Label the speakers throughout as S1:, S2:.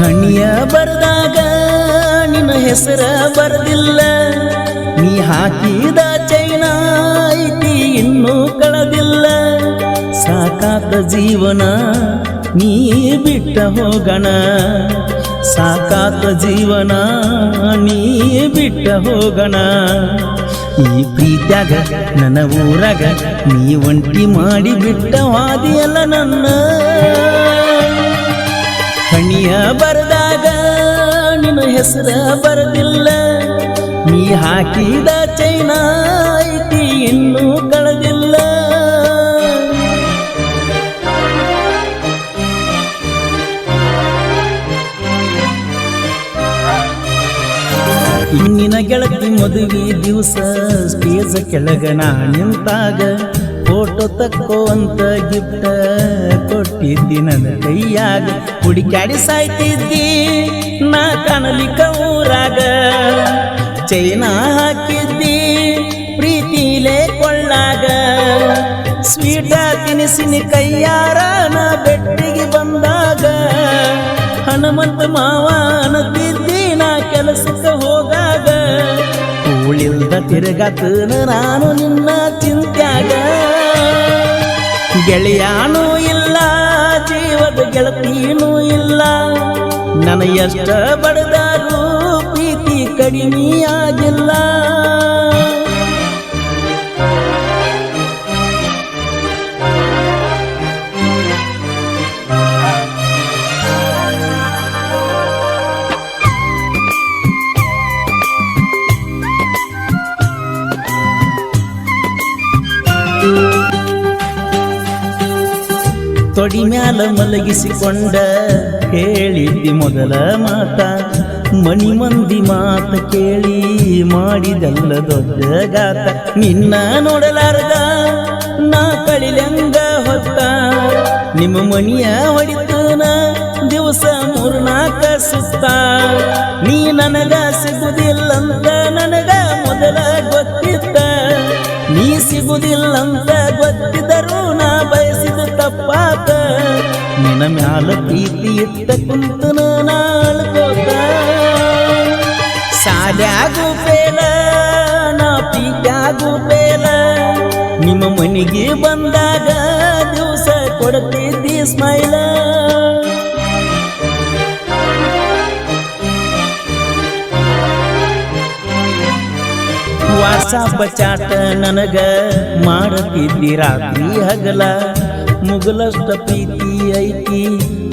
S1: ಹಣಿಯ ಬರ್ದಾಗ ನಿನ್ನ ಹೆಸರ ಬರ್ದಿಲ್ಲ. ನೀ ಹಾಕಿದ ಚೈನ ಐತಿ ಇನ್ನೂ ಕಳದಿಲ್ಲ. ಸಾಕಾತ ಜೀವನ ನೀ ಬಿಟ್ಟ ಹೋಗಣ. ಸಾಕಾತ ಜೀವನ ನೀ ಬಿಟ್ಟ ಹೋಗಣ. ಈ ಪ್ರೀತ್ಯಾಗ ನನ್ನ ಊರಾಗ ನೀ ಒಂಟಿ ಮಾಡಿ ಬಿಟ್ಟ ವಾದಿಯಲ್ಲ ನನ್ನ. ಹಣಿಯ ಬರದಾಗ ನಿನ್ನ ಹೆಸರ ಬರದಿಲ್ಲ. ನೀ ಹಾಕಿದ ಚೈನ ಐತಿ ಇನ್ನೂ ಕಳೆದಿಲ್ಲ. ಇನ್ನಿನ ಗೆಳತಿ ಮದುವೆ ದಿವಸ ಸ್ಟೇಜ್ ಕೆಳಗಣ ನಾ ನಿಂತಾಗ ಫೋಟೋ ತಕ್ಕೋ ಅಂತ ಗಿಫ್ಟ ಕೊಟ್ಟಿದ್ದಿ ನನ್ನ ಕೈಯಾಗ ಹುಡುಕ್ಯಾಡಿ ಸಾಯ್ತಿದ್ದಿ, ನಾ ಕಾಣಲಿಕ್ಕ ಊರಾಗ ಚೈನ ಹಾಕಿದ್ದಿ, ಪ್ರೀತಿಲೇ ಕೊಳ್ಳಾಗ. ಸ್ವೀಟ ತಿನಿಸಿನ ಕೈಯಾರ, ನಾ ಬೆಟ್ಟಿಗೆ ಬಂದಾಗ. ಹನುಮಂತ ಮಾವ ಅನ್ನತಿದ್ದಿ ನಾ ಕೆಲಸಕ್ಕೆ ಹೋಗಾಗ ಕೂಳಿಲ್ದ ತಿರುಗತನ ನಾನು ನಿನ್ನ ಚಿಂತ್ಯಾಗ. ಗೆಳೆಯಾನೂ ಇಲ್ಲ ಜೀವದ ಗೆಳತಿಯೂ ಇಲ್ಲ. ನನ್ನ ಎಷ್ಟ ಬಡದಾರು ಪ್ರೀತಿ ಕಡಿಮೆಯಾಗಿಲ್ಲ. ತೊಡಿ ಮ್ಯಾಲ ಮಲಗಿಸಿಕೊಂಡ ಹೇಳಿದ್ದಿ ಮೊದಲ ಮಾತ. ಮಣಿ ಮಂದಿ ಮಾತ ಕೇಳಿ ಮಾಡಿದಲ್ಲ ದೊಡ್ಡ ಗಾತ. ನಿನ್ನ ನೋಡಲಾರದ ನಾ ಕಳಿಲೆಂಗ ಹೊತ್ತ. ನಿಮ್ಮ ಮಣಿಯ ಹೊಡಿತಾನ ದಿವಸ ಮೂರ್ನಾಕ ಸುತ್ತ. ನೀ ನನಗ ಸಿಗುದಿಲ್ಲಂತ ಮ್ಯಾಲ ಪ್ರೀತಿ ಇಟ್ಟ ಕುಂತನ ನಾಳ್ಕೋತ ಸಾಲ್ಯಾಗು ಬೇಲ ನಾ ಪೀಟ್ಯಾಗು ಪೇಲ. ನಿಮ್ಮ ಮನೆಗೆ ಬಂದಾಗ ದಿವಸ ಕೊಡ್ತಿದ್ದಿ ಸ್ಮೈಲ. ವಾಟ್ಸಾಪ್ ಬಚಾಟ ನನಗ ಮಾಡತಿದ್ದಿ ರಾತ್ರಿ ಹಗಲ. ಮುಗಲಷ್ಟ ಪ್ರೀತಿ ಐತಿ.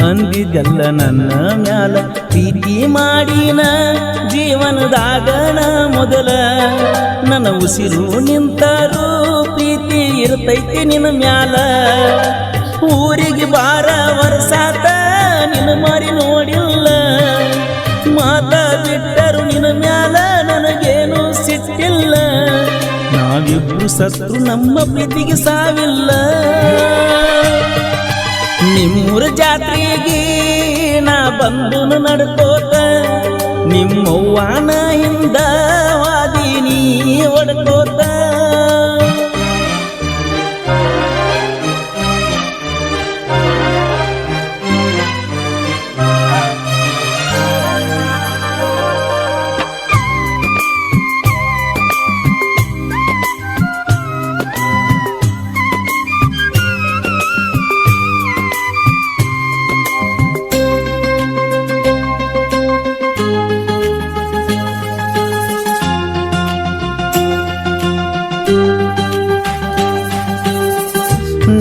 S1: ಅಂದಿದ್ದಲ್ಲ ನನ್ನ ಮ್ಯಾಲ ಪ್ರೀತಿ ಮಾಡಿನ ಜೀವನದಾಗನ ಮೊದಲ. ನನ್ನ ಉಸಿರು ನಿಂತರೂ ಪ್ರೀತಿ ಇರ್ತೈತಿ ನಿನ್ನ ಮ್ಯಾಲ. ಊರಿಗೆ ಬಾರ ವರ್ಷಾತ ನಾವಿಬ್ರು ಸತ್ರು ನಮ್ಮ ಪ್ರೀತಿಗೆ ಸಾವಿಲ್ಲ. ನಿಮ್ಮೂರ ಜಾತ್ರೆಗೆ ನಾ ಬಂದು ನಡ್ಕೋತ ನಿಮ್ಮವ್ವನ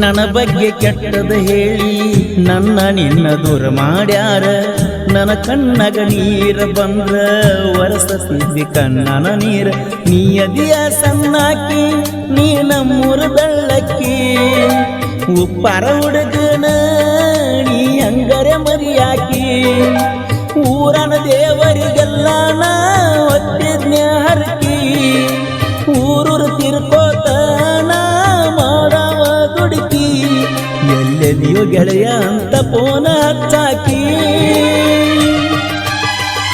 S1: ನನ್ನ ಬಗ್ಗೆ ಕೆಟ್ಟದ ಹೇಳಿ, ನನ್ನ ನಿನ್ನ ದೂರ ಮಾಡ್ಯಾರ. ನನ್ನ ಕಣ್ಣಗ ನೀರ ಬಂದ್ರ ಒರಸತಿದ್ದಿ ಕಣ್ಣನ ನೀರ. ನೀ ಅದಿಯ ಸಣ್ಣಾಕಿ, ನೀ ನಮ್ಮೂರ ಬೆಳ್ಳಕ್ಕಿ ಉಪ್ಪಾರ ಹುಡುಗನ, ನೀ ಹಂಗರೆ ಮರಿಯಾಕಿ. ಊರನ ದೇವರಿಗೆಲ್ಲ ನಾ ಗೆಳೆಯ ಅಂತ ಪೋನ ಹಚ್ಚಾಕಿ.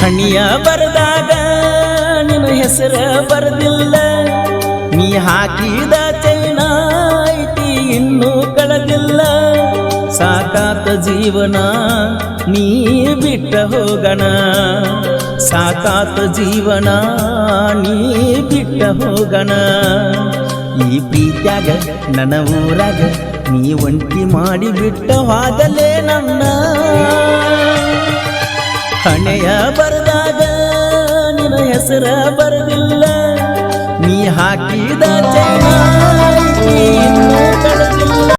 S1: ಕಣಿಯ ಬರದಾಗ ನಿನ್ನ ಹೆಸರ ಬರೆದಿಲ್ಲ. ನೀ ಹಾಕಿದ ಚೈನ ಐತಿ ಇನ್ನೂ ಕಳೆದಿಲ್ಲ. ಸಾಕಾತ ಜೀವನ ನೀ ಬಿಟ್ಟ ಹೋಗಣ. ಸಾಕಾತ ಜೀವನ ನೀ ಬಿಟ್ಟ ಹೋಗಣ. ಈ ಪ್ರೀತ್ಯಾಗ, ನನ್ನ ಊರಾಗ ನೀ ಒಂಟಿ ಮಾಡಿ ಬಿಟ್ಟ ಹೋಗಲೇ ನನ್ನ. ಹಣೆಯ ಬರದಾಗ ನಿನ್ನ ಹೆಸರ ಬರದಿಲ್ಲ ನೀ ಹಾಕಿದ ಜನ